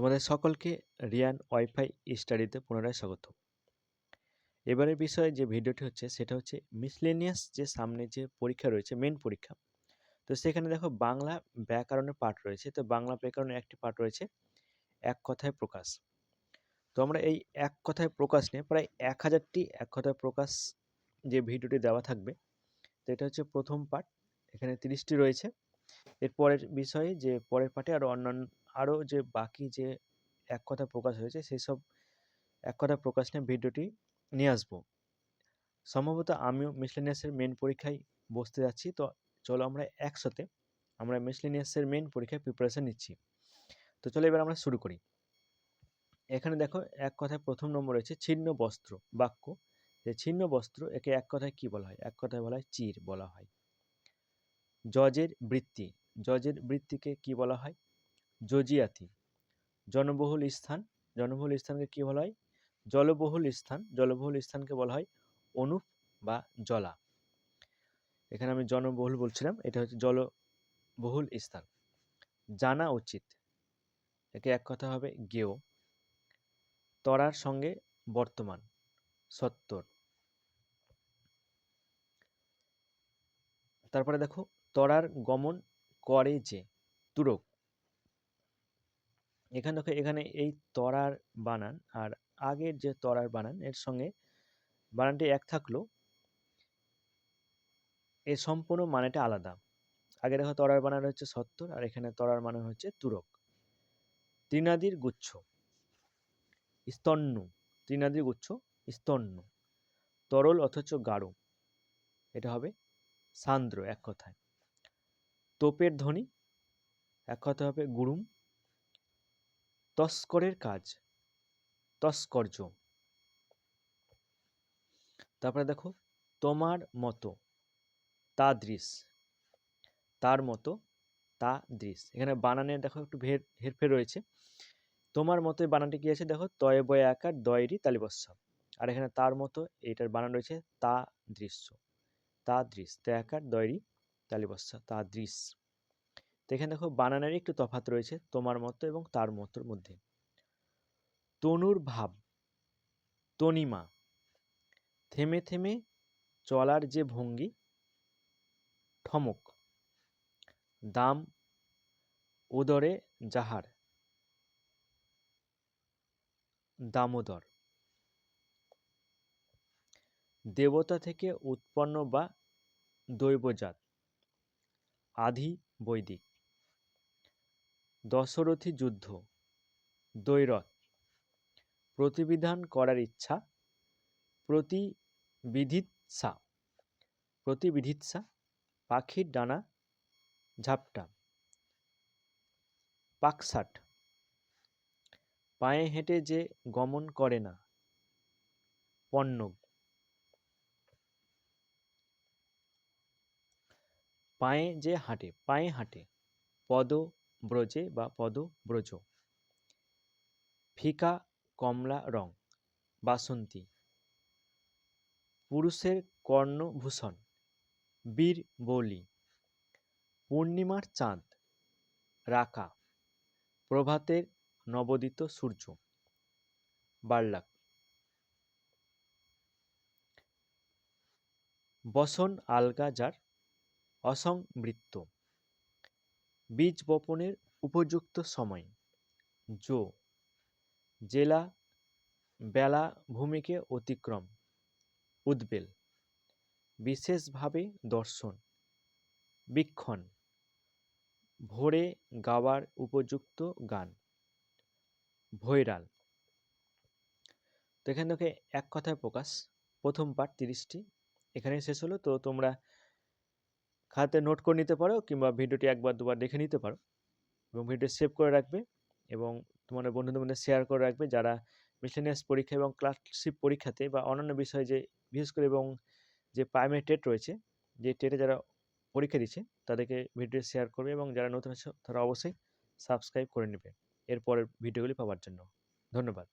তোমাদের সকলকে রিয়ান ওয়াইফাই স্টাডিতে পুনরায় স্বাগত। এবারের বিষয়ে যে ভিডিওটি হচ্ছে, সেটা হচ্ছে মিসলেনিয়াস যে সামনে যে পরীক্ষা রয়েছে মেন পরীক্ষা। তো সেখানে দেখো বাংলা ব্যাকরণের পাঠ রয়েছে। তো বাংলা ব্যাকরণের একটি পাঠ রয়েছে, এক কথায় প্রকাশ। তো আমরা এই এক কথায় প্রকাশ নিয়ে প্রায় এক হাজারটি এক কথায় প্রকাশ যে ভিডিওটি দেওয়া থাকবে, তো এটা হচ্ছে প্রথম পাঠ। এখানে তিরিশটি রয়েছে। এর পরের বিষয়ে যে পরের পাঠে আরও অন্যান্য আরও যে বাকি যে এক কথা প্রকাশ হয়েছে, সেই সব এক কথা প্রকাশ নিয়ে ভিডিওটি নিয়ে আসব। সম্ভবত আমিও মিসলেনিয়াসের মেন পরীক্ষায় বসতে যাচ্ছি। তো চলো আমরা একসাথে আমরা মিসলেনিয়াসের মেন পরীক্ষায় প্রিপারেশান নিচ্ছি। তো চলো এবার আমরা শুরু করি। এখানে দেখো এক কথায় প্রথম নম্বর রয়েছে ছিন্ন বস্ত্র, বাক্য। যে ছিন্ন বস্ত্র একে এক কথায় কি বলা হয়? এক কথায় বলা হয় চির বলা হয়। জজের বৃত্তি, জজের বৃত্তিকে কি বলা হয়? জজিয়াতি। জনবহুল স্থান, জনবহুল স্থানকে কি বলা হয়? জলবহুল স্থান, জলবহুল স্থানকে বলা হয় অনুপ বা জলা। এখানে আমি জনবহুল বলছিলাম, এটা হচ্ছে জলবহুল স্থান। জানা উচিত, একে এক কথা হবে গেও। তরার সঙ্গে বর্তমান, সত্তর। তারপরে দেখো, তরার গমন করে যে, তুরক। এখানে দেখো, এখানে এই তরার বানান আর আগের যে তরার বানান, এর সঙ্গে বানানটি এক থাকল। এর সম্পূর্ণ মানেটা আলাদা। আগে দেখো তরার বানান হচ্ছে সত্তর আর এখানে তরার বানান হচ্ছে তুরক। ত্রিনাদির গুচ্ছ, স্তন্য, ত্রিনাদির গুচ্ছ, স্তন্য, তরল অথচ গাঢ়। এটা হবে সান্দ্র এক কথায়। তোপের ধ্বনি, এক কথা হবে গুরুম তস্করের কাজ তস্কর্য তারপরে দেখো, তোমার মতো তা দৃশ তার মতো তা দৃশ এখানে বানানের দেখো একটু ভের, হেরফের রয়েছে। তোমার মতো বানানটি কি আছে? দেখো, তয় বয় আকার দয়েরই তালিবস্য আর এখানে তার মতো এটার বানান রয়েছে তা দৃশ্য তা দৃশ তে আকার দয়েরই তালিবস্য তা দৃশ তো এখানে দেখো বানানের একটু তফাত রয়েছে তোমার মতো এবং তার মতোর মধ্যে। তনুর ভাব, তনিমা, থেমে থেমে চলার যে ভঙ্গি, ঠমক, দাম উদরে যাহার, দামোদর। দেবতা থেকে উৎপন্ন বা দৈবজাত, আধি বৈদিক। দশরথী যুদ্ধ। দৈরথ প্রতিবিধান করার ইচ্ছা। প্রতিবিধিৎসা। প্রতিবিধিৎসা। পাখির ডানা ঝাপটা। পাকসাট। পায়ে হেঁটে যে গমন করে না। পণ্যক পায়ে যে হাঁটে, পায়ে হাঁটে। পদ ব্রজে বা পদ ব্রজ ফিকা কমলা রং, বাসন্তী। পুরুষের কর্ণভূষণ, বীর বলি। পূর্ণিমার চাঁদ, রাকা, প্রভাতের নবোদিত সূর্য। বার্লাক বসন আলগা যার, অসংবৃত্ত। বীজ বপনের উপযুক্ত সময়। জো, জেলা বেলা ভূমিকে অতিক্রম। উদ্বেল, বিশেষভাবে দর্শন। বিক্ষণ, ভোরে গাওয়ার উপযুক্ত গান। ভৈরাল, তো এখান থেকে এক কথায় প্রকাশ। প্রথম পাঠ তিরিশটি এখানে শেষ হলো। তো তোমরা খাতে নোট করে নিতে পারো কিংবা ভিডিওটি একবার, দুবার দেখে নিতে পারো এবং ভিডিও সেভ করে রাখবে এবং তোমাদের বন্ধুদের মধ্যে শেয়ার করে রাখবে যারা মিসলেনিয়াস পরীক্ষা এবং ক্লাসশিপ পরীক্ষাতে বা অন্যান্য বিষয়ে যে, বিশেষ করে এবং যে প্রাইমারি টেট রয়েছে, যে টেটে যারা পরীক্ষা দিচ্ছে তাদেরকে ভিডিও শেয়ার করবে এবং যারা নতুন আছে তারা অবশ্যই সাবস্ক্রাইব করে নেবে এরপরের ভিডিওগুলি পাওয়ার জন্য। ধন্যবাদ।